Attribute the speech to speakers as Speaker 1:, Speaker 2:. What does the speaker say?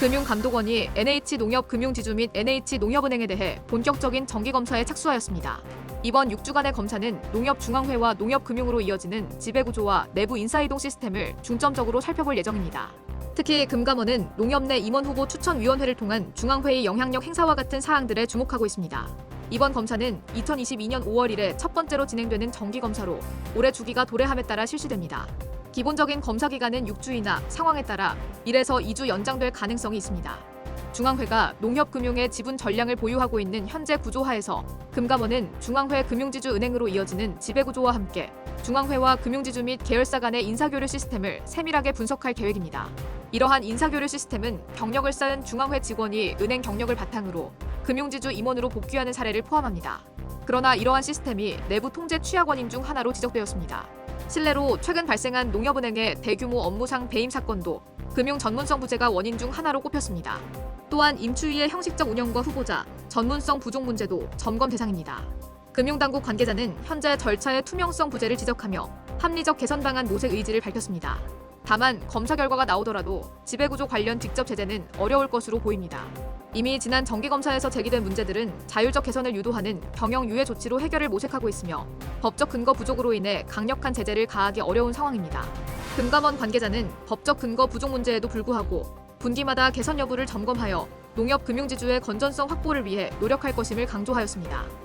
Speaker 1: 금융감독원이 NH농협금융지주 및 NH농협은행에 대해 본격적인 정기검사에 착수하였습니다. 이번 6주간의 검사는 농협중앙회와 농협금융으로 이어지는 지배구조와 내부 인사이동 시스템을 중점적으로 살펴볼 예정입니다. 특히 금감원은 농협 내 임원 후보 추천위원회를 통한 중앙회의 영향력 행사와 같은 사항들에 주목하고 있습니다. 이번 검사는 2022년 5월 이래 첫 번째로 진행되는 정기검사로 올해 주기가 도래함에 따라 실시됩니다. 기본적인 검사 기간은 6주이나 상황에 따라 1에서 2주 연장될 가능성이 있습니다. 중앙회가 농협금융의 지분 전량을 보유하고 있는 현재 구조하에서 금감원은 중앙회 금융지주 은행으로 이어지는 지배구조와 함께 중앙회와 금융지주 및 계열사 간의 인사교류 시스템을 세밀하게 분석할 계획입니다. 이러한 인사교류 시스템은 경력을 쌓은 중앙회 직원이 은행 경력을 바탕으로 금융지주 임원으로 복귀하는 사례를 포함합니다. 그러나 이러한 시스템이 내부 통제 취약 원인 중 하나로 지적되었습니다. 실례로 최근 발생한 농협은행의 대규모 업무상 배임 사건도 금융 전문성 부재가 원인 중 하나로 꼽혔습니다. 또한 임추위의 형식적 운영과 후보자, 전문성 부족 문제도 점검 대상입니다. 금융당국 관계자는 현재 절차의 투명성 부재를 지적하며 합리적 개선 방안 모색 의지를 밝혔습니다. 다만 검사 결과가 나오더라도 지배구조 관련 직접 제재는 어려울 것으로 보입니다. 이미 지난 정기검사에서 제기된 문제들은 자율적 개선을 유도하는 병영 유예 조치로 해결을 모색하고 있으며 법적 근거 부족으로 인해 강력한 제재를 가하기 어려운 상황입니다. 금감원 관계자는 법적 근거 부족 문제에도 불구하고 분기마다 개선 여부를 점검하여 농협 금융지주의 건전성 확보를 위해 노력할 것임을 강조하였습니다.